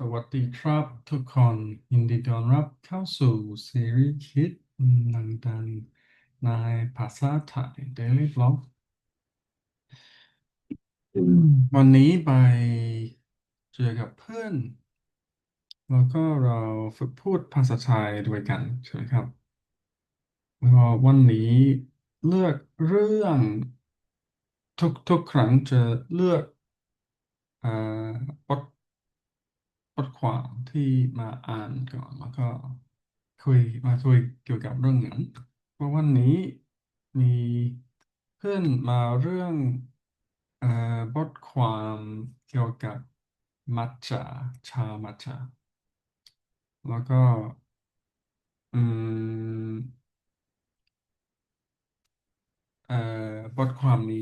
สวัสดีครับทุกคนยินดีต้อนรับเข้าสู่ซีรีส์คิดหนังดังในภาษาไทย Daily Vlog วันนี้ไปเจอกับเพื่อน แล้วก็เราฝึกพูดภาษาไทยด้วยกันใช่ไหมครับแล้ววันนี้เลือกเรื่องทุกทุกครั้งจะเลือกอ่อบท บทความที่มาอ่านก่อนแล้วก็คุยมาคุยเกี่ยวกับเรื่องหนังเพราะวันนี้มีเพื่อนมาเรื่องเอ่อบทความเกี่ยวกับมัทฉะชามัทฉะแล้วก็อืมเอ่อบทความนี้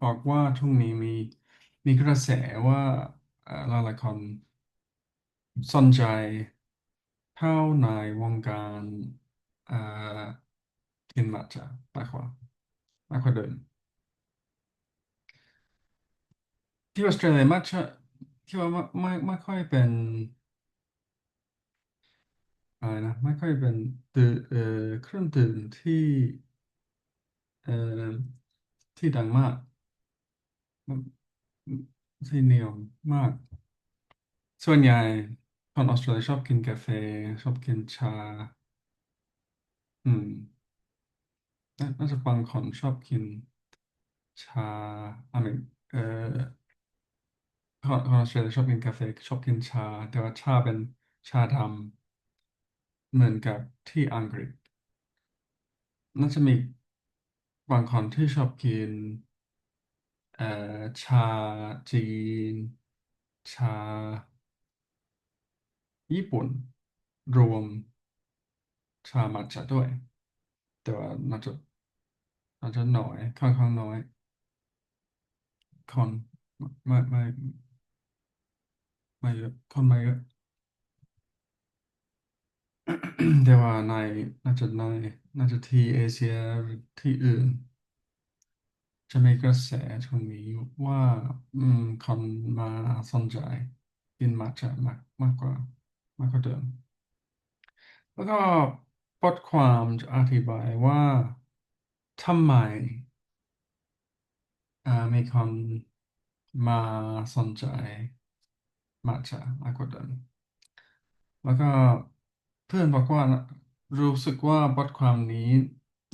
บอกว่าช่วงนี้มีมีกระแสว่าเอ่อหลายๆคน สนใจเข้าในวงการเอ่อกินมัทฉะมากกว่ามากกว่าเดิมที่ออสเตรเลียมัทฉะคิดว่าไม่ไม่ไม่ค่อยเป็นอะไรนะไม่ค่อยเป็นตื่นเอ่อเครื่องดื่มที่เอ่อที่ดังมากที่นิยมมาก ส่วนใหญ่ คนออสเตรเลียชอบกินกาแฟ ชอบกินชา อืม น่าน่าจะบางคนชอบกินชาอเมริเอ่อคนคนออสเตรเลียชอบกินกาแฟ ชอบกินชา แต่ว่าชาเป็นชาดำเหมือนกับที่อังกฤษ น่าจะมีบางคนที่ชอบกิน เอ่อชาจีน ชา ญี่ปุ่น รวมชามัทฉะด้วย แต่ว่าน่าจะน่าจะน้อยค่อนข้างน้อยคนไม่ไม่ไม่เยอะคนไม่เยอะแต่ว่าในน่าจะในน่าจะที่เอเชียที่อื่น จะมีกระแสช่วงนี้ว่า อืมคนมาสนใจกินมัทฉะมากมากกว่า มากกว่าเดิม แล้วก็บทความจะอธิบายว่าทำไมอ่ามีคนมาสนใจมัทฉะมากกว่าเดิมแล้วก็เพื่อนบอกว่ารู้สึกว่าบทความนี้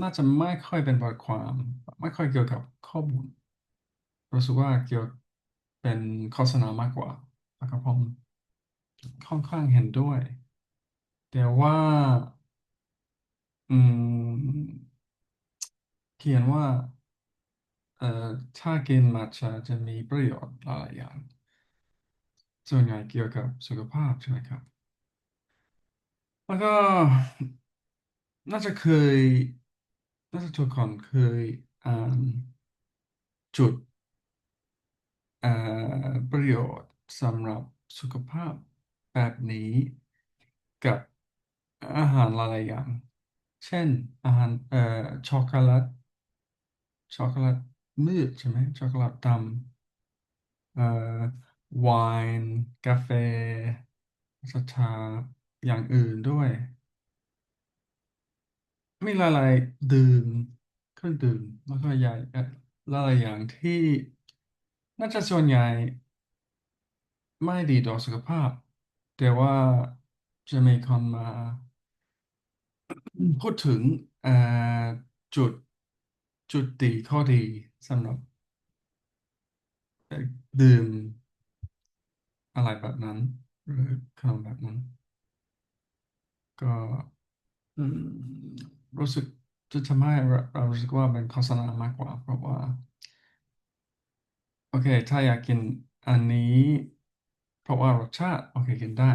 น่าจะไม่ค่อยเป็นบทความ ไม่ค่อยเกี่ยวกับข้อมูลรู้สึกว่าเกี่ยวเป็นโฆษณามากกว่าแล้วก็ผม ค่อนข้างเห็นด้วย แต่ว่า อืม เขียนว่า เอ่อถ้ากินมัทฉะจะมีประโยชน์หลายอย่าง ส่วนใหญ่เกี่ยวกับสุขภาพใช่ไหมครับ แล้วก็น่าจะเคย น่าจะทุกคนเคยอ่านจุดเอ่อประโยชน์สำหรับสุขภาพ แบบนี้กับอาหารหลายๆอย่าง เช่น อาหารเอ่อช็อกโกแลตช็อกโกแลตมืดใช่ไหมช็อกโกแลตดำเอ่อไวน์กาแฟชาอย่างอื่นด้วย มีหลายๆดื่มเครื่องดื่มแล้วก็ใหญ่เอ่อหลายๆอย่างที่น่าจะส่วนใหญ่ไม่ดีต่อสุขภาพ แต่ว่าจะมีคนมา พูดถึงอ่อจุดจุดดีข้อดีสำหรับดื่มอะไรแบบนั้น หรือขนมแบบนั้น ก็รู้สึกจะทำให้เรารู้สึกว่าเป็นโฆษณามากกว่า เพราะว่า โอเค ถ้าอยากกินอันนี้ ราะว่ารสชาติ โอเคกินได้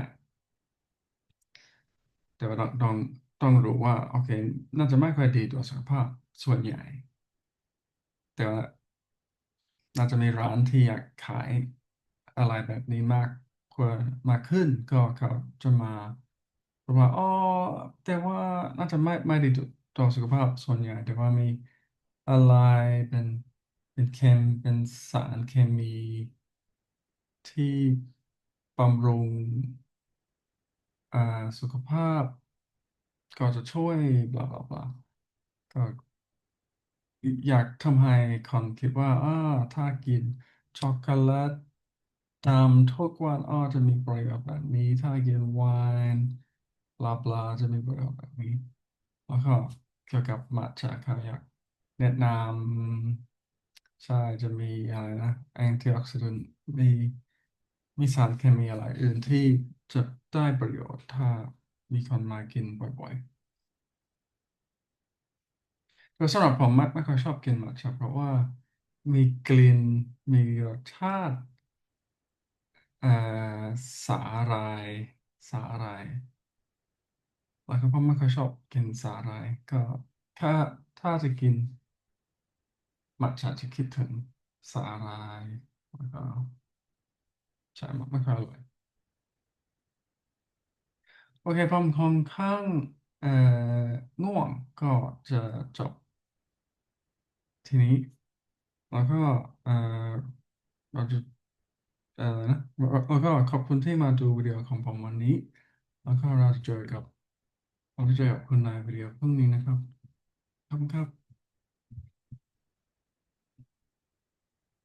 แต่ว่าต้องต้องรู้ว่า โอเค น่าจะไม่ค่อยดีต่อสุขภาพส่วนใหญ่ แต่ว่าน่าจะมีร้านที่อยากขายอะไรแบบนี้มากกว่ามากขึ้นก็เขาจะมาเพระว่าอ๋อแต่ว่าน่าจะไม่ไม่ดีต่อสุขภาพส่วนใหญ่ แต่ว่ามีอะไรเป็นเป็นเคมเป็นสารเคมีที่ บำรุงอ่าสุขภาพ ก็จะช่วยบลาบลาบลาก็อยากทำให้คนคิดว่าอ่าถ้ากินช็อกโกแลตตามทุกวันอ้อจะมีประโยชน์แบบนี้ ถ้ากินไวน์บลาบลาจะมีประโยชน์แบบนี้ แล้วก็เกี่ยวกับมัทฉะครับอยากแนะนำใช่จะมีอะไรนะแอนตี้ออกซิแดนต์มี มีสารเคมีอะไรอื่นที่จะได้ประโยชน์ถ้ามีคนมากินบ่อยๆแต่สำหรับผมไม่ไม่ค่อยชอบกินมัทฉะเพราะว่ามีกลิ่นมีรสชาติเอ่อสาหร่ายสาหร่ายแล้วก็ผมไม่ค่อยชอบกินสาหร่ายก็ถ้าถ้าจะกินมัทฉะจะคิดถึงสาหร่ายแล้วก็ ใช่ไม่ไม่ค่อยอร่อย โอเคผมค่อนข้างเอ่อง่วงก็จะจบทีนี้ แล้วก็เอ่อเราจะเอ่อนะแล้วแล้วก็ขอบคุณที่มาดูวิดีโอของผมวันนี้ แล้วก็เราจะเจอกับเราจะเจอกับคุณในวิดีโอพรุ่งนี้นะครับขอบคุณครับ